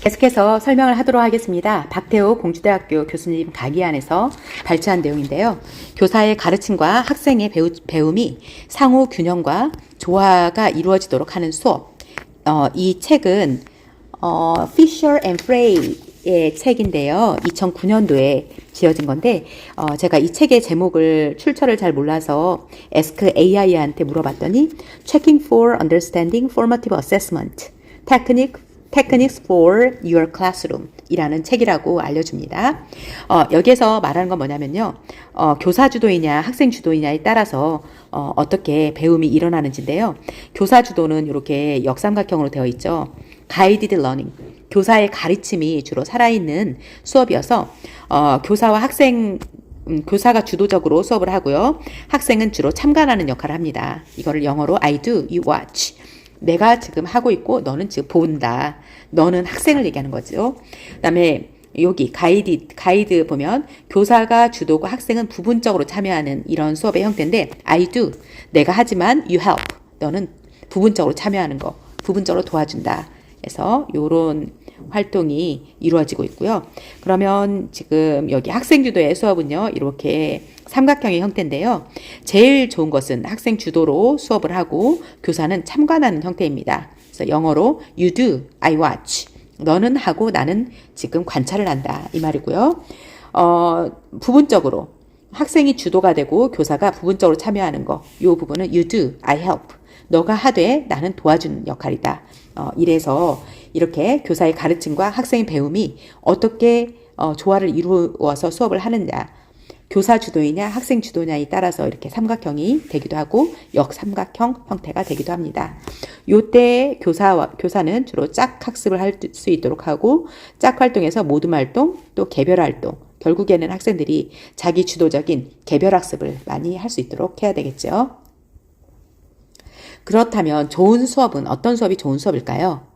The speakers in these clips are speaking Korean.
계속해서 설명을 하도록 하겠습니다. 박태호 공주대학교 교수님 강의 안에서 발췌한 내용인데요. 교사의 가르침과 학생의 배우, 배움이 상호 균형과 조화가 이루어지도록 하는 수업. 어, 이 책은 어, Fisher and Frey의 책인데요. 2009년도에 지어진 건데 어, 제가 이 책의 제목을 출처를 잘 몰라서 에스크 AI한테 물어봤더니 Checking for Understanding Formative Assessment Technique Techniques for Your Classroom 이라는 책이라고 알려줍니다. 어, 여기에서 말하는 건 뭐냐면요. 어, 교사 주도이냐 학생 주도이냐에 따라서 어, 어떻게 배움이 일어나는지인데요. 교사 주도는 이렇게 역삼각형으로 되어 있죠. Guided Learning. 교사의 가르침이 주로 살아있는 수업이어서 어, 교사와 학생 음, 교사가 주도적으로 수업을 하고요. 학생은 주로 참관하는 역할을 합니다. 이거를 영어로 I do, you watch. 내가 지금 하고 있고 너는 지금 본다. 너는 학생을 얘기하는 거죠. 그다음에 여기 가이드 가이드 보면 교사가 주도고 학생은 부분적으로 참여하는 이런 수업의 형태인데 I do 내가 하지만 you help 너는 부분적으로 참여하는 거 부분적으로 도와준다. 그래서 요런 활동이 이루어지고 있고요. 그러면 지금 여기 학생 주도의 수업은요. 이렇게 삼각형의 형태인데요. 제일 좋은 것은 학생 주도로 수업을 하고 교사는 참관하는 형태입니다. 그래서 영어로 you do, I watch. 너는 하고 나는 지금 관찰을 한다. 이 말이고요. 어, 부분적으로 학생이 주도가 되고 교사가 부분적으로 참여하는 거. 이 부분은 you do, I help. 너가 하되 나는 도와주는 역할이다. 어, 이래서 이렇게 교사의 가르침과 학생의 배움이 어떻게 어, 조화를 이루어서 수업을 하느냐. 교사 주도이냐 학생 주도냐에 따라서 이렇게 삼각형이 되기도 하고 역삼각형 형태가 되기도 합니다. 요때 교사와 교사는 주로 짝 학습을 할 수 있도록 하고 짝 활동에서 모둠 활동 또 개별 활동 결국에는 학생들이 자기 주도적인 개별 학습을 많이 할 수 있도록 해야 되겠죠. 그렇다면 좋은 수업은 어떤 수업이 좋은 수업일까요?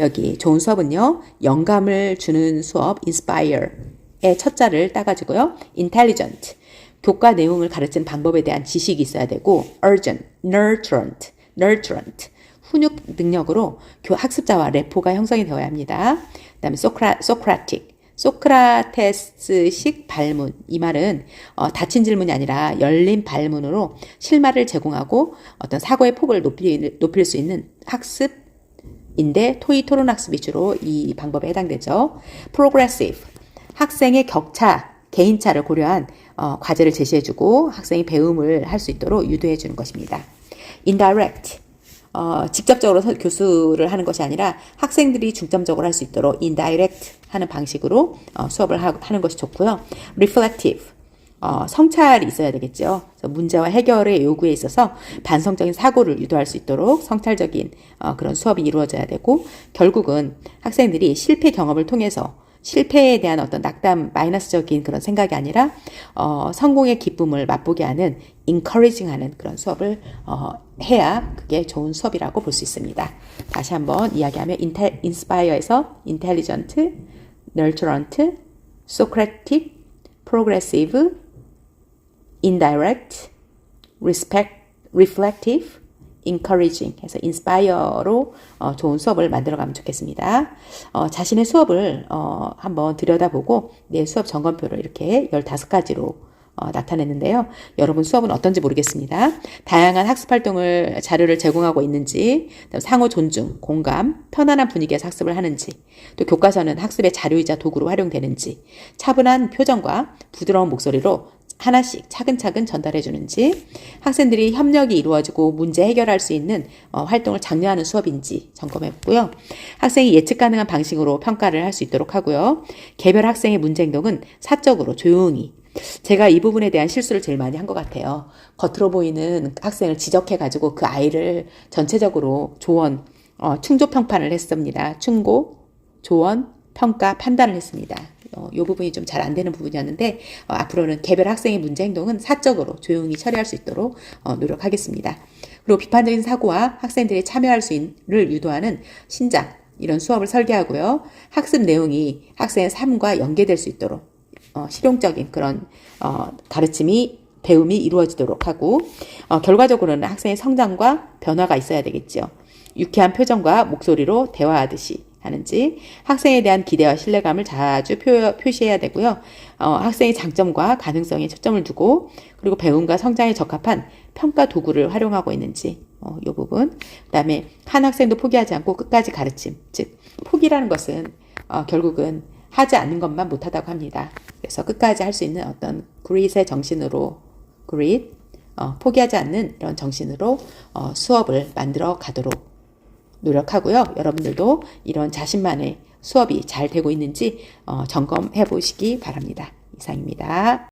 여기 좋은 수업은요. 영감을 주는 수업 inspire의 첫 자를 따가지고요. intelligent 교과 내용을 가르치는 방법에 대한 지식이 있어야 되고 urgent, nurturant, nurturant 훈육 능력으로 교 학습자와 레포가 형성이 되어야 합니다. 그 다음에 소크라, 소크라틱 소크라테스식 발문 이 말은 어, 닫힌 질문이 아니라 열린 발문으로 실마를 제공하고 어떤 사고의 폭을 높일, 높일 수 있는 학습인데 토의 토론 학습이 주로 이 방법에 해당되죠. progressive 학생의 격차 개인차를 고려한 어, 과제를 제시해주고 학생이 배움을 할 수 있도록 유도해주는 것입니다. indirect 어, 직접적으로 교수를 하는 것이 아니라 학생들이 중점적으로 할 수 있도록 indirect 하는 방식으로 어, 수업을 하, 는 것이 좋고요. reflective 어, 성찰이 있어야 되겠죠. 문제와 해결의 요구에 있어서 반성적인 사고를 유도할 수 있도록 성찰적인 어, 그런 수업이 이루어져야 되고 결국은 학생들이 실패 경험을 통해서 실패에 대한 어떤 낙담, 마이너스적인 그런 생각이 아니라 어, 성공의 기쁨을 맛보게 하는 encouraging 하는 그런 수업을 어, 해야 그게 좋은 수업이라고 볼 수 있습니다. 다시 한번 이야기하면 인텔, inspire에서 intelligent, nurturant, Socratic, progressive, indirect, respect, reflective, encouraging 해서 inspire로 어, 좋은 수업을 만들어가면 좋겠습니다. 어, 자신의 수업을 어, 한번 들여다보고 내 수업 점검표를 이렇게 15가지로 어, 나타냈는데요. 여러분 수업은 어떤지 모르겠습니다. 다양한 학습 활동을 자료를 제공하고 있는지, 상호 존중, 공감, 편안한 분위기에서 학습을 하는지, 또 교과서는 학습의 자료이자 도구로 활용되는지, 차분한 표정과 부드러운 목소리로 하나씩 차근차근 전달해 주는지 학생들이 협력이 이루어지고 문제 해결할 수 있는 어, 활동을 장려하는 수업인지 점검했고요. 학생이 예측 가능한 방식으로 평가를 할 수 있도록 하고요. 개별 학생의 문제 행동은 사적으로 조용히 제가 이 부분에 대한 실수를 제일 많이 한 것 같아요. 겉으로 보이는 학생을 지적해 가지고 그 아이를 전체적으로 조언, 어, 충조 평판을 했습니다. 충고, 조언, 평가, 판단을 했습니다. 어, 이 부분이 좀 잘 안 되는 부분이었는데 어, 앞으로는 개별 학생의 문제 행동은 사적으로 조용히 처리할 수 있도록 어, 노력하겠습니다. 그리고 비판적인 사고와 학생들이 참여할 수를 유도하는 신작 이런 수업을 설계하고요. 학습 내용이 학생의 삶과 연계될 수 있도록 어, 실용적인 그런 어, 가르침이 배움이 이루어지도록 하고 어, 결과적으로는 학생의 성장과 변화가 있어야 되겠죠. 유쾌한 표정과 목소리로 대화하듯이 하는지 학생에 대한 기대와 신뢰감을 자주 표, 표시해야 되고요. 어, 학생의 장점과 가능성에 초점을 두고 그리고 배움과 성장에 적합한 평가 도구를 활용하고 있는지 어, 이 부분 그다음에 한 학생도 포기하지 않고 끝까지 가르침 즉 포기라는 것은 어, 결국은 하지 않는 것만 못하다고 합니다. 그래서 끝까지 할 수 있는 어떤 그릿의 정신으로 그릿 어, 포기하지 않는 이런 정신으로 어, 수업을 만들어 가도록 노력하고요. 여러분들도 이런 자신만의 수업이 잘 되고 있는지 어, 점검해 보시기 바랍니다. 이상입니다.